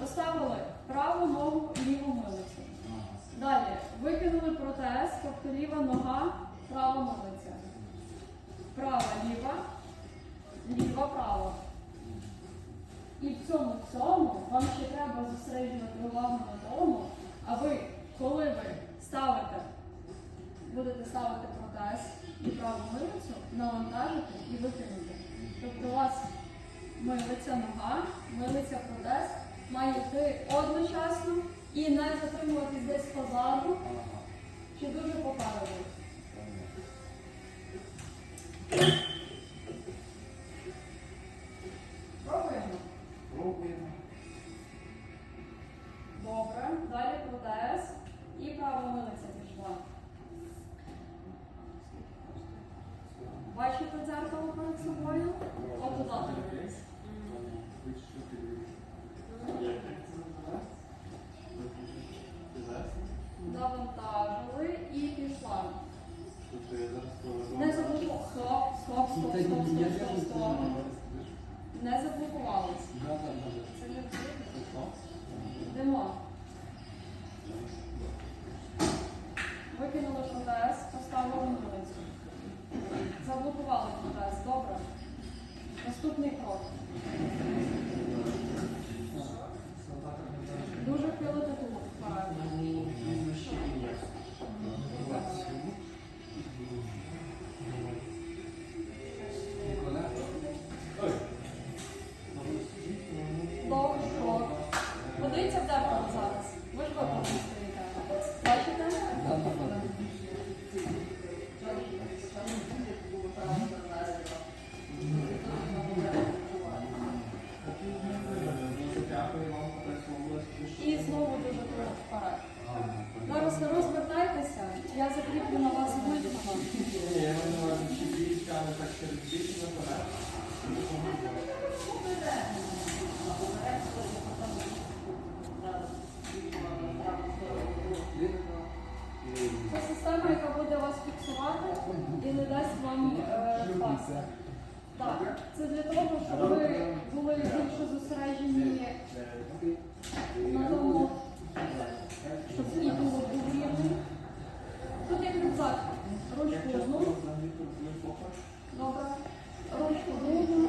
Поставили праву ногу, ліву милицю. Далі викинули протез, тобто ліва нога, права милиця. Права, ліва, ліва, права. І в цьому всьому вам ще треба зосереджувати увагу на тому, аби коли ви ставите, будете ставити протез і праву милицю, навантажити і викинути. Тобто у вас милиця нога, милиця протез має йти одночасно і не затримуватись десь позаду чи дуже попереду. Пробуємо. Пробуємо. Добре. Далі протез і права милиця пішла. Бачите дзеркало перед собою? От туди Викинули протез, поставили милицю. Заблокували протез. Добре. Наступний дуже вперед. Зараз розвертайтеся, я закріплю на вас витягом. Ні, я не можу більше, але так через більше наперед. Це система, яка буде вас фіксувати і не дасть вам е, пас. Так, ручку одну. Добре. Ручку другу.